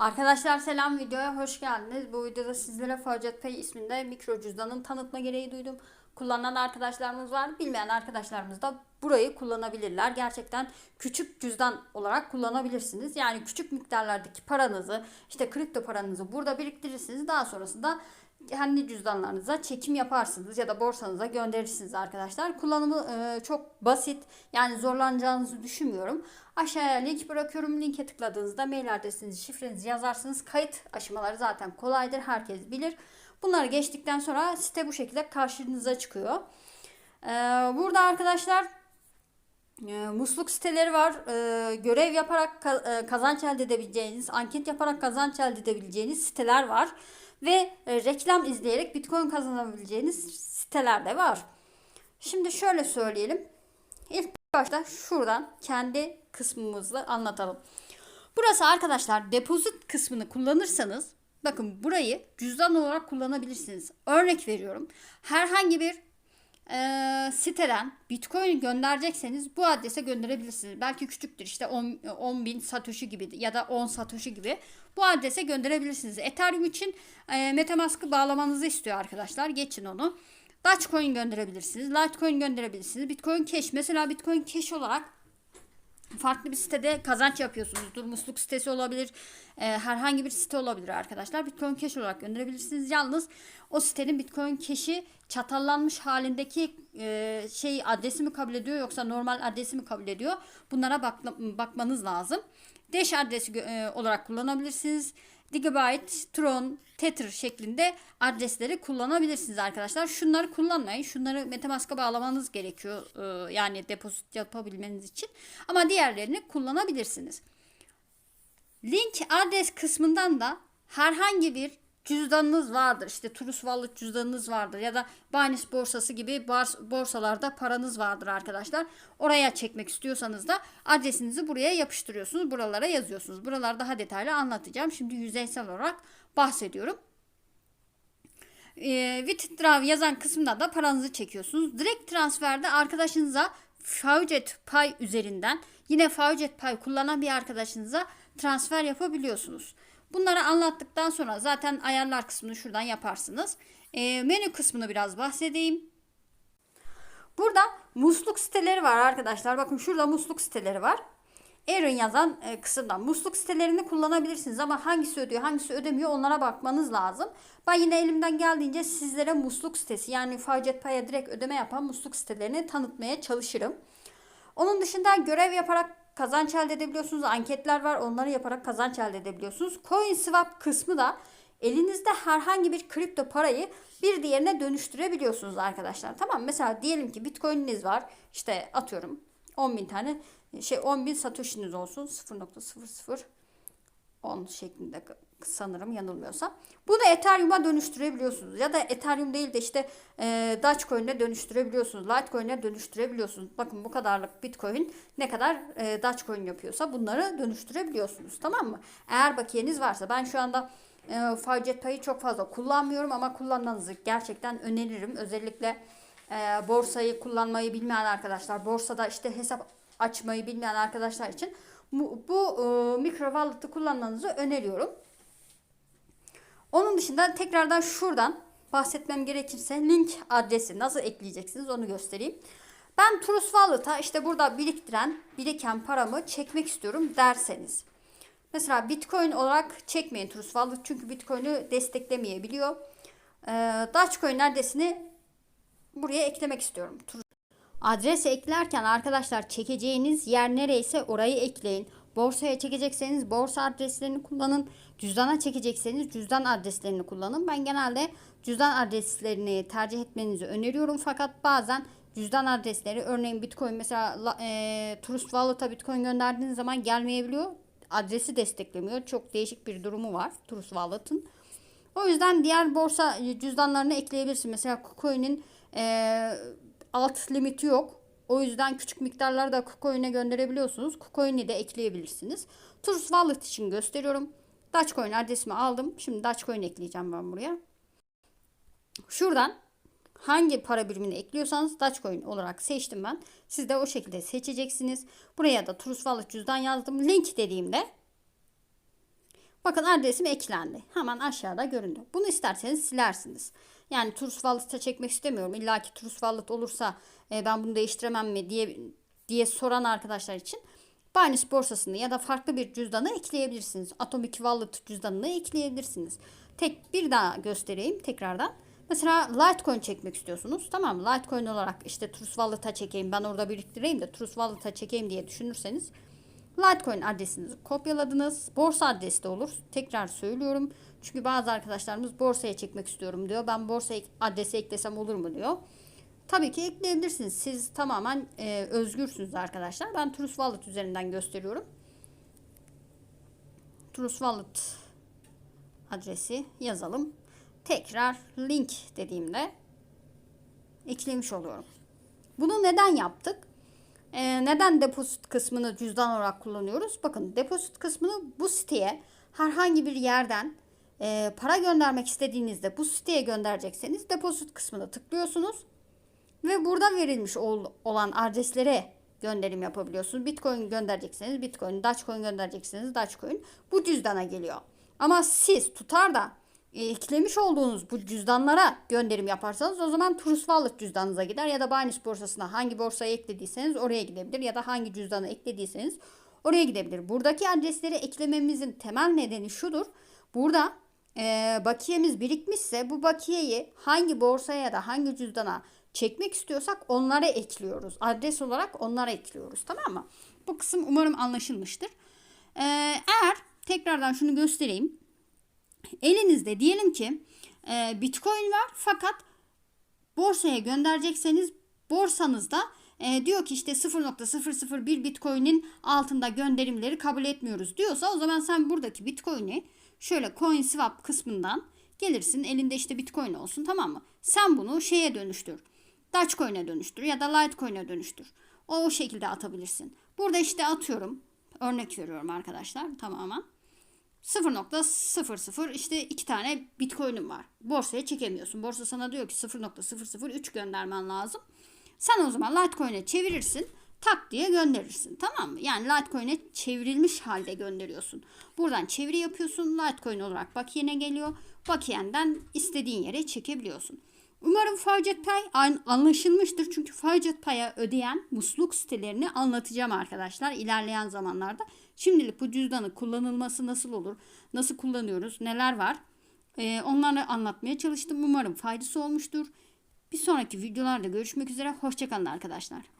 Arkadaşlar selam videoya hoş geldiniz. Bu videoda sizlere Facat Pay isminde mikro cüzdanın tanıtma gereği duydum. Kullanan arkadaşlarımız var. Bilmeyen arkadaşlarımız da burayı kullanabilirler. Gerçekten küçük cüzdan olarak kullanabilirsiniz. Yani küçük miktarlardaki paranızı, işte kripto paranızı burada biriktirirsiniz. Daha sonrasında kendi cüzdanlarınıza çekim yaparsınız ya da borsanıza gönderirsiniz arkadaşlar. Kullanımı e, çok basit. Yani zorlanacağınızı düşünmüyorum. Aşağıya link bırakıyorum. Linke tıkladığınızda mail adresinizi, şifrenizi yazarsınız. Kayıt aşamaları zaten kolaydır. Herkes bilir. Bunları geçtikten sonra site bu şekilde karşınıza çıkıyor. E, burada arkadaşlar e, musluk siteleri var. E, görev yaparak e, kazanç elde edebileceğiniz, anket yaparak kazanç elde edebileceğiniz siteler var. Ve e, reklam izleyerek bitcoin kazanabileceğiniz siteler de var. Şimdi şöyle söyleyelim. İlk başta şuradan kendi kısmımızla anlatalım. Burası arkadaşlar depozit kısmını kullanırsanız bakın burayı cüzdan olarak kullanabilirsiniz. Örnek veriyorum. Herhangi bir e, siteden bitcoin gönderecekseniz bu adrese gönderebilirsiniz. Belki küçüktür işte 10, 10 bin satoshi gibi ya da 10 satoshi gibi bu adrese gönderebilirsiniz. Ethereum için e, Metamask'ı bağlamanızı istiyor arkadaşlar. Geçin onu. Dogecoin gönderebilirsiniz. Litecoin gönderebilirsiniz. Bitcoin Cash mesela Bitcoin Cash olarak farklı bir sitede kazanç yapıyorsunuzdur. Musluk sitesi olabilir. e, herhangi bir site olabilir arkadaşlar. Bitcoin Cash olarak gönderebilirsiniz. Yalnız o sitenin Bitcoin Cash'i çatallanmış halindeki e, şey adresi mi kabul ediyor yoksa normal adresi mi kabul ediyor? Bunlara bak, bakmanız lazım. Dash adresi e, olarak kullanabilirsiniz. Gigabyte, Tron, Tether şeklinde adresleri kullanabilirsiniz arkadaşlar. Şunları kullanmayın. Şunları Metamask'a bağlamanız gerekiyor. e, yani depozit yapabilmeniz için. Ama diğerlerini kullanabilirsiniz. Link adres kısmından da herhangi bir cüzdanınız vardır. İşte Trust Wallet cüzdanınız vardır ya da Binance borsası gibi borsalarda paranız vardır arkadaşlar. Oraya çekmek istiyorsanız da adresinizi buraya yapıştırıyorsunuz. Buralara yazıyorsunuz. Buraları daha detaylı anlatacağım. Şimdi yüzeysel olarak bahsediyorum. E, withdraw yazan kısımda da paranızı çekiyorsunuz. Direkt transferde arkadaşınıza Faucet Pay üzerinden yine Faucet Pay kullanan bir arkadaşınıza transfer yapabiliyorsunuz. Bunları anlattıktan sonra zaten ayarlar kısmını şuradan yaparsınız. E, menü kısmını biraz bahsedeyim. Burada musluk siteleri var arkadaşlar. Bakın şurada musluk siteleri var. Aaron yazan e, kısımdan musluk sitelerini kullanabilirsiniz ama hangisi ödüyor hangisi ödemiyor onlara bakmanız lazım. Ben yine elimden geldiğince sizlere musluk sitesi yani Facet Pay'a direkt ödeme yapan musluk sitelerini tanıtmaya çalışırım. Onun dışında görev yaparak kazanç elde edebiliyorsunuz. Anketler var onları yaparak kazanç elde edebiliyorsunuz. Coin swap kısmı da elinizde herhangi bir kripto parayı bir diğerine dönüştürebiliyorsunuz arkadaşlar. Tamam mesela diyelim ki bitcoin'iniz var. İşte atıyorum 10 bin tane şey 10 bin satoshi'niz olsun 0.0010 şeklinde sanırım yanılmıyorsam. Bunu Ethereum'a dönüştürebiliyorsunuz. Ya da Ethereum değil de işte e, Dogecoin'e dönüştürebiliyorsunuz. Litecoin'e dönüştürebiliyorsunuz. Bakın bu kadarlık Bitcoin ne kadar e, Dogecoin yapıyorsa bunları dönüştürebiliyorsunuz. Tamam mı? Eğer bakiyeniz varsa ben şu anda e, payı çok fazla kullanmıyorum ama kullanmanızı gerçekten öneririm. Özellikle e, borsayı kullanmayı bilmeyen arkadaşlar, borsada işte hesap açmayı bilmeyen arkadaşlar için bu, bu e, mikro kullanmanızı öneriyorum. Onun dışında tekrardan şuradan bahsetmem gerekirse link adresi nasıl ekleyeceksiniz onu göstereyim. Ben Trust Wallet'a işte burada biriktiren, biriken paramı çekmek istiyorum derseniz. Mesela Bitcoin olarak çekmeyin Trust Wallet çünkü Bitcoin'i desteklemeyebiliyor. Ee, Dogecoin adresini buraya eklemek istiyorum. Adres eklerken arkadaşlar çekeceğiniz yer nereyse orayı ekleyin. Borsaya çekecekseniz borsa adreslerini kullanın. Cüzdana çekecekseniz cüzdan adreslerini kullanın. Ben genelde cüzdan adreslerini tercih etmenizi öneriyorum. Fakat bazen cüzdan adresleri örneğin Bitcoin mesela e, Trust Wallet'a Bitcoin gönderdiğiniz zaman gelmeyebiliyor. Adresi desteklemiyor. Çok değişik bir durumu var Trust Wallet'ın. O yüzden diğer borsa cüzdanlarını ekleyebilirsin. Mesela KuCoin'in e, alt limiti yok. O yüzden küçük miktarlarda KuCoin'e gönderebiliyorsunuz. KuCoin'i de ekleyebilirsiniz. Trust Wallet için gösteriyorum. Dogecoin adresimi aldım. Şimdi Dogecoin ekleyeceğim ben buraya. Şuradan hangi para birimini ekliyorsanız Dogecoin olarak seçtim ben. Siz de o şekilde seçeceksiniz. Buraya da Trust Wallet cüzdan yazdım. Link dediğimde Bakın adresim eklendi. Hemen aşağıda göründü. Bunu isterseniz silersiniz. Yani Trust Wallet'a çekmek istemiyorum. İlla ki Trust Wallet olursa e, ben bunu değiştiremem mi diye diye soran arkadaşlar için Binance borsasını ya da farklı bir cüzdanı ekleyebilirsiniz. Atomic Wallet cüzdanını ekleyebilirsiniz. Tek bir daha göstereyim tekrardan. Mesela Litecoin çekmek istiyorsunuz. Tamam? Litecoin olarak işte Trust Wallet'a çekeyim. Ben orada biriktireyim de Trust Wallet'a çekeyim diye düşünürseniz Litecoin adresinizi kopyaladınız. Borsa adresi de olur. Tekrar söylüyorum. Çünkü bazı arkadaşlarımız borsaya çekmek istiyorum diyor. Ben borsa adresi eklesem olur mu diyor. Tabii ki ekleyebilirsiniz. Siz tamamen e, özgürsünüz arkadaşlar. Ben Trust Wallet üzerinden gösteriyorum. Trust Wallet adresi yazalım. Tekrar link dediğimde eklemiş oluyorum. Bunu neden yaptık? Ee, neden depozit kısmını cüzdan olarak kullanıyoruz? Bakın depozit kısmını bu siteye herhangi bir yerden e, para göndermek istediğinizde bu siteye gönderecekseniz depozit kısmına tıklıyorsunuz. Ve burada verilmiş ol, olan adreslere gönderim yapabiliyorsunuz. Bitcoin gönderecekseniz Bitcoin, Dogecoin gönderecekseniz Dogecoin bu cüzdana geliyor. Ama siz tutar da e, eklemiş olduğunuz bu cüzdanlara gönderim yaparsanız o zaman Trust Wallet cüzdanınıza gider ya da Binance borsasına hangi borsaya eklediyseniz oraya gidebilir ya da hangi cüzdanı eklediyseniz oraya gidebilir. Buradaki adresleri eklememizin temel nedeni şudur. Burada e, bakiyemiz birikmişse bu bakiyeyi hangi borsaya ya da hangi cüzdana çekmek istiyorsak onlara ekliyoruz. Adres olarak onlara ekliyoruz. Tamam mı? Bu kısım umarım anlaşılmıştır. Ee, eğer tekrardan şunu göstereyim. Elinizde diyelim ki e, Bitcoin var fakat borsaya gönderecekseniz borsanızda e, diyor ki işte 0.001 Bitcoin'in altında gönderimleri kabul etmiyoruz diyorsa o zaman sen buradaki Bitcoin'i şöyle CoinSwap kısmından gelirsin elinde işte Bitcoin olsun tamam mı? Sen bunu şeye dönüştür. Dogecoin'e dönüştür ya da Litecoin'e dönüştür. O, o şekilde atabilirsin. Burada işte atıyorum. Örnek veriyorum arkadaşlar tamamen. 0.00 işte iki tane bitcoin'im var. Borsaya çekemiyorsun. Borsa sana diyor ki 0.003 göndermen lazım. Sen o zaman Litecoin'e çevirirsin. Tak diye gönderirsin. Tamam mı? Yani Litecoin'e çevrilmiş halde gönderiyorsun. Buradan çeviri yapıyorsun. Litecoin olarak bakiyene geliyor. Bakiyenden istediğin yere çekebiliyorsun. Umarım Faucet Pay anlaşılmıştır. Çünkü Faucet Pay'a ödeyen musluk sitelerini anlatacağım arkadaşlar ilerleyen zamanlarda. Şimdilik bu cüzdanı kullanılması nasıl olur? Nasıl kullanıyoruz? Neler var? Ee, onları anlatmaya çalıştım. Umarım faydası olmuştur. Bir sonraki videolarda görüşmek üzere. Hoşçakalın arkadaşlar.